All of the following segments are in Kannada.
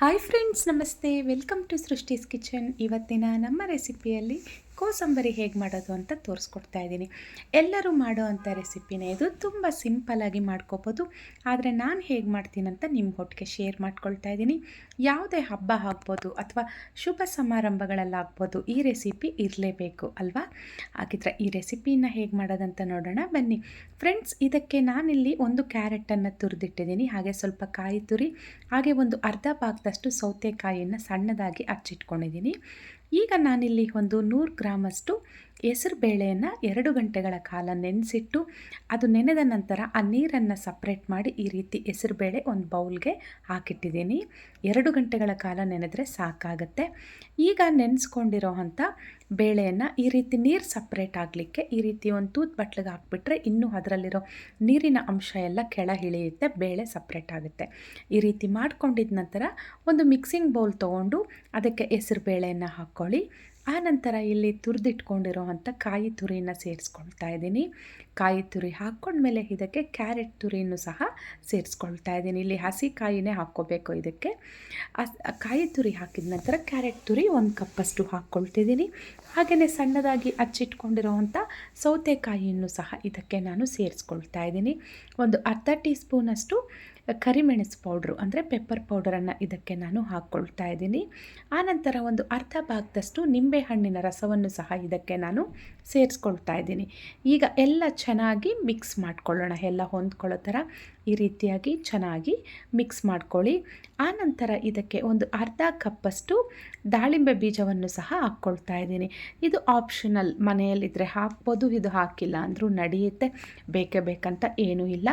ಹಾಯ್ ಫ್ರೆಂಡ್ಸ್ ನಮಸ್ತೆ. ವೆಲ್ಕಮ್ ಟು ಸೃಷ್ಟಿಸ್ ಕಿಚನ್ ಇವತ್ತಿನ ನಮ್ಮ ರೆಸಿಪಿಯಲ್ಲಿ ಕೋಸಂಬರಿ ಹೇಗೆ ಮಾಡೋದು ಅಂತ ತೋರಿಸ್ಕೊಡ್ತಾ ಇದ್ದೀನಿ. ಎಲ್ಲರೂ ಮಾಡೋ ಅಂಥ ರೆಸಿಪಿನೇ ಇದು ತುಂಬ ಸಿಂಪಲಾಗಿ ಮಾಡ್ಕೋಬೋದು. ಆದರೆ ನಾನು ಹೇಗೆ ಮಾಡ್ತೀನಿ ಅಂತ ನಿಮ್ಮ ಒಟ್ಟಿಗೆ ಶೇರ್ ಮಾಡ್ಕೊಳ್ತಾ ಇದ್ದೀನಿ. ಯಾವುದೇ ಹಬ್ಬ ಆಗ್ಬೋದು ಅಥವಾ ಶುಭ ಸಮಾರಂಭಗಳಲ್ಲಾಗ್ಬೋದು ಈ ರೆಸಿಪಿ ಇರಲೇಬೇಕು ಅಲ್ವಾ? ಹಾಗಿದ್ರೆ ಈ ರೆಸಿಪಿನ ಹೇಗೆ ಮಾಡೋದಂತ ನೋಡೋಣ. ಬನ್ನಿ. ಫ್ರೆಂಡ್ಸ್, ಇದಕ್ಕೆ ನಾನಿಲ್ಲಿ ಒಂದು ಕ್ಯಾರೆಟನ್ನು ತುರಿದಿಟ್ಟಿದ್ದೀನಿ. ಹಾಗೆ ಸ್ವಲ್ಪ ಕಾಯಿ ತುರಿ, ಹಾಗೆ ಒಂದು ಅರ್ಧ ಭಾಗದಷ್ಟು ಸೌತೆಕಾಯಿಯನ್ನು ಸಣ್ಣದಾಗಿ ಹಚ್ಚಿಟ್ಕೊಂಡಿದ್ದೀನಿ ಈಗ ನಾನಿಲ್ಲಿ ಒಂದು ನೂರು ಗ್ರಾಮಷ್ಟು ಹೆಸರು ಬೇಳೆಯನ್ನು ಎರಡು ಗಂಟೆಗಳ ಕಾಲ ನೆನೆಸಿಟ್ಟು ಅದು ನೆನೆದ ನಂತರ ಆ ನೀರನ್ನು ಸಪ್ರೇಟ್ ಮಾಡಿ ಈ ರೀತಿ ಹೆಸರುಬೇಳೆ ಒಂದು ಬೌಲ್ಗೆ ಹಾಕಿಟ್ಟಿದ್ದೀನಿ. ಎರಡು ಗಂಟೆಗಳ ಕಾಲ ನೆನೆದ್ರೆ ಸಾಕಾಗುತ್ತೆ. ಈಗ ನೆನೆಸ್ಕೊಂಡಿರೋ ಅಂಥ ಬೇಳೆಯನ್ನು ಈ ರೀತಿ ನೀರು ಸಪ್ರೇಟ್ ಆಗಲಿಕ್ಕೆ ಈ ರೀತಿ ಒಂದು ತೂತ್ ಬಟ್ಲಿಗೆ ಹಾಕ್ಬಿಟ್ರೆ ಇನ್ನೂ ಅದರಲ್ಲಿರೋ ನೀರಿನ ಅಂಶ ಎಲ್ಲ ಕೆಳ ಇಳಿಯುತ್ತೆ ಬೇಳೆ ಸಪ್ರೇಟ್ ಆಗುತ್ತೆ. ಈ ರೀತಿ ಮಾಡ್ಕೊಂಡಿದ ನಂತರ ಒಂದು ಮಿಕ್ಸಿಂಗ್ ಬೌಲ್ ತೊಗೊಂಡು ಅದಕ್ಕೆ ಹೆಸರು ಬೇಳೆಯನ್ನು ಹಾಕ್ಕೊಳ್ಳಿ ಆನಂತರ ಇಲ್ಲಿ ತುರಿದಿಟ್ಕೊಂಡಿರೋ ಅಂಥ ಕಾಯಿ ತುರಿಯನ್ನು ಸೇರಿಸ್ಕೊಳ್ತಾ ಇದ್ದೀನಿ. ಕಾಯಿ ತುರಿ ಹಾಕ್ಕೊಂಡ್ಮೇಲೆ ಇದಕ್ಕೆ ಕ್ಯಾರೆಟ್ ತುರಿಯನ್ನು ಸಹ ಸೇರಿಸ್ಕೊಳ್ತಾ ಇದ್ದೀನಿ. ಇಲ್ಲಿ ಹಸಿ ಕಾಯಿನೇ ಹಾಕ್ಕೋಬೇಕು ಇದಕ್ಕೆ. ಕಾಯಿ ತುರಿ ಹಾಕಿದ ನಂತರ ಕ್ಯಾರೆಟ್ ತುರಿ ಒಂದು ಕಪ್ಪಷ್ಟು ಹಾಕ್ಕೊಳ್ತಿದ್ದೀನಿ. ಹಾಗೆಯೇ ಸಣ್ಣದಾಗಿ ಹಚ್ಚಿಟ್ಕೊಂಡಿರೋ ಅಂಥ ಸೌತೆಕಾಯಿಯನ್ನು ಸಹ ಇದಕ್ಕೆ ನಾನು ಸೇರಿಸ್ಕೊಳ್ತಾ ಇದ್ದೀನಿ. ಒಂದು ಅರ್ಧ ಟೀ ಸ್ಪೂನಷ್ಟು ಕರಿಮೆಣಸು ಪೌಡ್ರು ಅಂದರೆ ಪೆಪ್ಪರ್ ಪೌಡರನ್ನು ಇದಕ್ಕೆ ನಾನು ಹಾಕ್ಕೊಳ್ತಾ ಇದ್ದೀನಿ. ಆನಂತರ ಒಂದು ಅರ್ಧ ಭಾಗದಷ್ಟು ನಿಂಬೆ ಹಣ್ಣಿನ ರಸವನ್ನು ಸಹ ಇದಕ್ಕೆ ನಾನು ಸೇರಿಸ್ಕೊಳ್ತಾ ಇದ್ದೀನಿ. ಈಗ ಎಲ್ಲ ಚೆನ್ನಾಗಿ ಮಿಕ್ಸ್ ಮಾಡ್ಕೊಳ್ಳೋಣ. ಎಲ್ಲ ಹೊಂದ್ಕೊಳ್ಳೋ ಥರ ಈ ರೀತಿಯಾಗಿ ಚೆನ್ನಾಗಿ ಮಿಕ್ಸ್ ಮಾಡ್ಕೊಳ್ಳಿ. ಆನಂತರ ಇದಕ್ಕೆ ಒಂದು ಅರ್ಧ ಕಪ್ಪಷ್ಟು ದಾಳಿಂಬೆ ಬೀಜವನ್ನು ಸಹ ಹಾಕ್ಕೊಳ್ತಾ ಇದ್ದೀನಿ. ಇದು ಆಪ್ಷನಲ್ ಮನೆಯಲ್ಲಿದ್ದರೆ ಹಾಕ್ಬೋದು, ಇದು ಹಾಕಿಲ್ಲ ಅಂದರೂ ನಡೆಯುತ್ತೆ. ಬೇಕೇ ಬೇಕಂತ ಏನೂ ಇಲ್ಲ.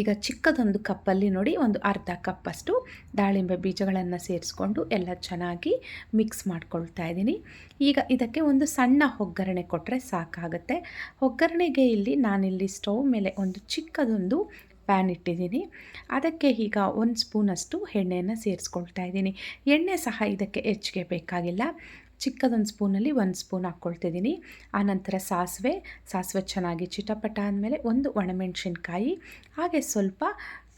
ಈಗ ಚಿಕ್ಕದೊಂದು ಕಪ್ಪಲ್ಲಿ ನೋಡಿ ಒಂದು ಅರ್ಧ ಕಪ್ಪಷ್ಟು ದಾಳಿಂಬೆ ಬೀಜಗಳನ್ನು ಸೇರಿಸ್ಕೊಂಡು ಎಲ್ಲ ಚೆನ್ನಾಗಿ ಮಿಕ್ಸ್ ಮಾಡ್ಕೊಳ್ತಾ ಇದ್ದೀನಿ. ಈಗ ಇದಕ್ಕೆ ಒಂದು ಸಣ್ಣ ಒಗ್ಗರಣೆ ಕೊಟ್ಟರೆ ಸಾಕಾಗುತ್ತೆ. ಒಗ್ಗರಣೆಗೆ ಇಲ್ಲಿ ನಾನಿಲ್ಲಿ ಸ್ಟವ್ ಮೇಲೆ ಒಂದು ಚಿಕ್ಕದೊಂದು ಪ್ಯಾನ್ ಇಟ್ಟಿದ್ದೀನಿ. ಅದಕ್ಕೆ ಈಗ ಒಂದು ಸ್ಪೂನಷ್ಟು ಎಣ್ಣೆಯನ್ನು ಸೇರಿಸ್ಕೊಳ್ತಾ ಇದ್ದೀನಿ. ಎಣ್ಣೆ ಸಹ ಇದಕ್ಕೆ ಹೆಚ್ಚಿಗೆ ಬೇಕಾಗಿಲ್ಲ. ಚಿಕ್ಕದೊಂದು ಸ್ಪೂನಲ್ಲಿ ಒಂದು ಸ್ಪೂನ್ ಹಾಕ್ಕೊಳ್ತಿದ್ದೀನಿ. ಆನಂತರ ಸಾಸಿವೆ ಸಾಸಿವೆ ಚೆನ್ನಾಗಿ ಚಿಟಪಟ ಅಂದಮೇಲೆ ಒಂದು ಒಣಮೆಣಸಿನ್ಕಾಯಿ, ಹಾಗೆ ಸ್ವಲ್ಪ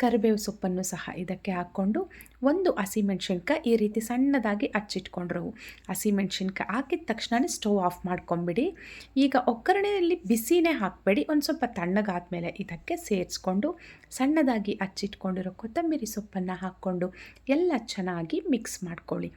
ಕರಿಬೇವು ಸೊಪ್ಪನ್ನು ಸಹ ಇದಕ್ಕೆ ಹಾಕ್ಕೊಂಡು ಒಂದು ಹಸಿಮೆಣ್ಸಿನ್ಕಾಯಿ ಈ ರೀತಿ ಸಣ್ಣದಾಗಿ ಹಚ್ಚಿಟ್ಕೊಂಡ್ರು ಹಸಿಮೆಣ್ಸಿನ್ಕಾಯಿ ಹಾಕಿದ ತಕ್ಷಣ ಸ್ಟವ್ ಆಫ್ ಮಾಡ್ಕೊಂಬಿಡಿ. ಈಗ ಒಗ್ಗರಣೆಯಲ್ಲಿ ಬಿಸಿನೇ ಹಾಕಬೇಡಿ. ಒಂದು ಸ್ವಲ್ಪ ತಣ್ಣಗಾದ್ಮೇಲೆ ಇದಕ್ಕೆ ಸೇರಿಸ್ಕೊಂಡು ಸಣ್ಣದಾಗಿ ಹಚ್ಚಿಟ್ಕೊಂಡಿರೋ ಕೊತ್ತಂಬರಿ ಸೊಪ್ಪನ್ನು ಹಾಕ್ಕೊಂಡು ಎಲ್ಲ ಚೆನ್ನಾಗಿ ಮಿಕ್ಸ್ ಮಾಡ್ಕೊಳ್ಳಿ.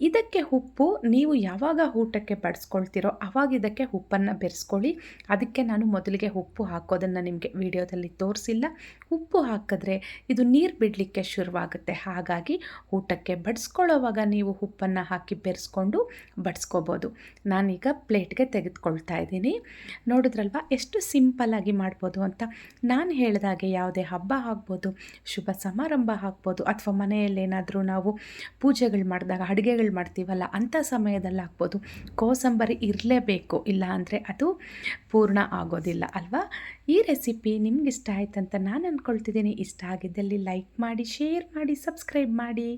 ಇದಕ್ಕೆ ಉಪ್ಪು ನೀವು ಯಾವಾಗ ಊಟಕ್ಕೆ ಬಡಿಸ್ಕೊಳ್ತೀರೋ ಆವಾಗ ಇದಕ್ಕೆ ಉಪ್ಪನ್ನು ಬೆರೆಸ್ಕೊಳ್ಳಿ. ಅದಕ್ಕೆ ನಾನು ಮೊದಲಿಗೆ ಉಪ್ಪು ಹಾಕೋದನ್ನು ನಿಮಗೆ ವಿಡಿಯೋದಲ್ಲಿ ತೋರಿಸಿಲ್ಲ. ಉಪ್ಪು ಹಾಕಿದ್ರೆ ಇದು ನೀರು ಬಿಡಲಿಕ್ಕೆ ಶುರುವಾಗುತ್ತೆ. ಹಾಗಾಗಿ ಊಟಕ್ಕೆ ಬಡಿಸ್ಕೊಳ್ಳೋವಾಗ ನೀವು ಉಪ್ಪನ್ನು ಹಾಕಿ ಬೆರೆಸ್ಕೊಂಡು ಬಡಿಸ್ಕೋಬೋದು. ನಾನೀಗ ಪ್ಲೇಟ್ಗೆ ತೆಗೆದುಕೊಳ್ತಾ ಇದ್ದೀನಿ. ನೋಡಿದ್ರಲ್ವ? ಎಷ್ಟು ಸಿಂಪಲ್ಲಾಗಿ ಮಾಡ್ಬೋದು ಅಂತ. ನಾನು ಹೇಳಿದಾಗೆ ಯಾವುದೇ ಹಬ್ಬ ಆಗ್ಬೋದು, ಶುಭ ಸಮಾರಂಭ ಆಗ್ಬೋದು, ಅಥವಾ ಮನೆಯಲ್ಲೇನಾದರೂ ನಾವು ಪೂಜೆಗಳು ಮಾಡಿದಾಗ, ಅಡುಗೆಗಳು ಮಾಡ್ತೀವಲ್ಲ, ಅಂಥ ಸಮಯದಲ್ಲಿ ಆಗ್ಬೋದು. ಕೋಸಂಬರಿ ಇರಲೇಬೇಕು, ಇಲ್ಲ ಅಂದರೆ ಅದು ಪೂರ್ಣ ಆಗೋದಿಲ್ಲ, ಅಲ್ವಾ? ಈ ರೆಸಿಪಿ ನಿಮ್ಗೆ ಇಷ್ಟ ಆಯ್ತಂತ ನಾನು ಅಂದ್ಕೊಳ್ತಿದ್ದೀನಿ ಇಷ್ಟ ಆಗಿದ್ದಲ್ಲಿ ಲೈಕ್ ಮಾಡಿ ಶೇರ್ ಮಾಡಿ ಸಬ್ಸ್ಕ್ರೈಬ್ ಮಾಡಿ.